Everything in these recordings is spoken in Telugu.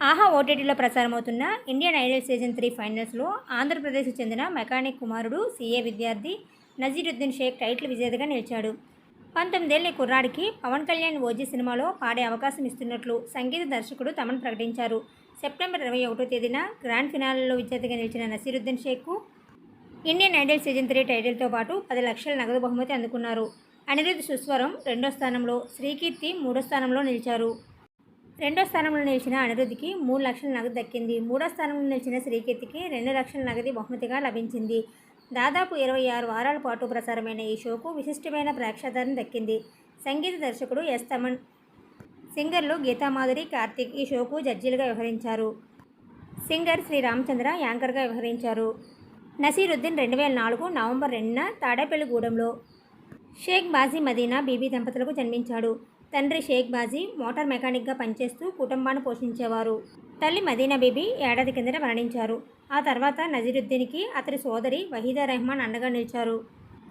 ఆహా ఓటీటీలో ప్రసారమవుతున్న ఇండియన్ ఐడల్ సీజన్ త్రీ ఫైనల్స్లో ఆంధ్రప్రదేశ్కు చెందిన మెకానిక్ కుమారుడు సీఏ విద్యార్థి నజీరుద్దీన్ షేక్ టైటిల్ విజేతగా నిలిచాడు. పంతొమ్మిదేళ్ళ కుర్రాడికి పవన్ కళ్యాణ్ ఓజీ సినిమాలో పాడే అవకాశం ఇస్తున్నట్లు సంగీత దర్శకుడు తమన్ ప్రకటించారు. సెప్టెంబర్ ఇరవై ఒకటో తేదీన గ్రాండ్ ఫినాల్లో విజేతగా నిలిచిన నసీరుద్దీన్ షేక్కు ఇండియన్ ఐడల్ సీజన్ త్రీ టైటిల్తో పాటు పది లక్షల నగదు బహుమతి అందుకున్నారు. అనిరుద్ధ్ సుస్వరం రెండో స్థానంలో శ్రీకీర్తి మూడో స్థానంలో నిలిచారు. రెండో స్థానంలో నిలిచిన అనిరుద్ధికి మూడు లక్షల నగదు దక్కింది. మూడో స్థానంలో నిలిచిన శ్రీకీర్తికి రెండు లక్షల నగది బహుమతిగా లభించింది. దాదాపు ఇరవై ఆరు వారాల పాటు ప్రసారమైన ఈ షోకు విశిష్టమైన ప్రేక్షాదరణ దక్కింది. సంగీత దర్శకుడు ఎస్ తమన్ సింగర్లు గీతామాధురి కార్తీక్ ఈ షోకు జడ్జీలుగా వ్యవహరించారు. సింగర్ శ్రీ రామచంద్ర యాంకర్గా వ్యవహరించారు. నసీరుద్దీన్ రెండు వేల నాలుగు నవంబర్ రెండున తాడేపల్లిగూడెంలో షేక్ బాజీ మదీనా బీబీ దంపతులకు జన్మించాడు. తండ్రి షేక్ బాజీ మోటార్ మెకానిక్గా పనిచేస్తూ కుటుంబాన్ని పోషించేవారు. తల్లి మదీనా బీబీ ఏడాది కిందట మరణించారు. ఆ తర్వాత నజీరుద్దీన్కి అతడి సోదరి వహీదా రెహమాన్ అండగా నిలిచారు.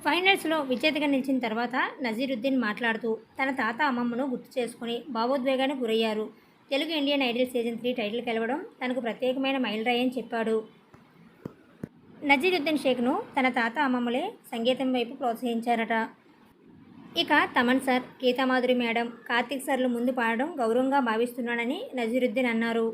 ఫైనల్స్లో విజేతగా నిలిచిన తర్వాత నజీరుద్దీన్ మాట్లాడుతూ తన తాత అమ్మమ్మను గుర్తు చేసుకుని భావోద్వేగానికి గురయ్యారు. Telugu Indian Idol season three title గెలవడం తనకు ప్రత్యేకమైన మైలురాయి అని చెప్పాడు. నజీరుద్దీన్ షేక్ను తన తాత అమ్మమ్మలే సంగీతం వైపు ప్రోత్సహించారట. ఇక తమన్ సార్ గీతామాధురి మేడం కార్తీక్ సార్లు ముందు పాడడం గౌరవంగా భావిస్తున్నానని నజీరుద్దీన్ అన్నారు.